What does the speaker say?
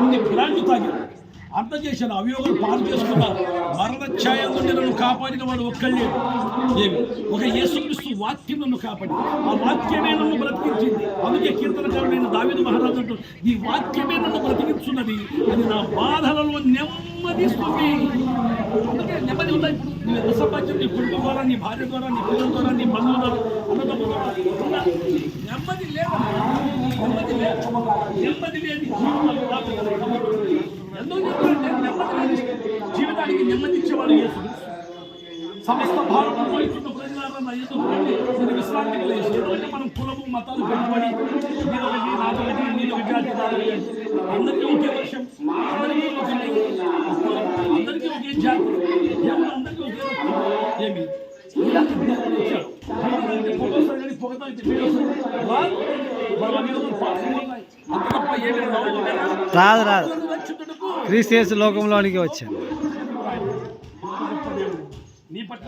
అన్ని బ్రాండ్లు తాగారు. అంత చేశాను అభియోగాలు పాలు చేసుకున్నా మరణ ఛాయ నుండి నన్ను కాపాడిన వాడు ఒక్కళ్ళే. ఏమి? ఒక యేసుక్రీస్తు వాక్యం నన్ను కాపాడి ఆ వాక్యమే నన్ను బ్రతికించింది. అందుకే కీర్తనకారుడైన దావిద మహారాజు అంటూ ఈ వాక్యమే నన్ను బ్రతికించున్నది. అది నా బాధలలో నెమ్మదిస్తుంది అందుకే నెమ్మది ఉందా ఇప్పుడు? నీ రసపాచ్యం నీ కొడుకు ద్వారా నీ భార్య ద్వారా నీ పిల్లల ద్వారా నీ బంధువుల ద్వారా అన్నదమ్ముల ద్వారా ఉందా? నెమ్మది లేదు నెమ్మది లేని నెమ్మది లేని జీవితానికి నెమ్మది ఇచ్చేవాడు యేసు సమస్త భారతంలో ఇచ్చిన ప్రజలారా విశ్రాంతికి ఎందుకంటే మనం కులము మతాలు పెట్టుబడి నీదొకటి నాదొకటి నీదొక జాతి అందరికీ ఒకే వర్షం అందరికీ ఒక అందరికీ ఒకే జాతి దేవుడు అందరికీ ఒకే ఏమి? ఇలా పొగ వాళ్ళ మీద రాదు. రాదు రాదు క్రీస్తు లోకంలోనికి వచ్చాను నీ పట్ల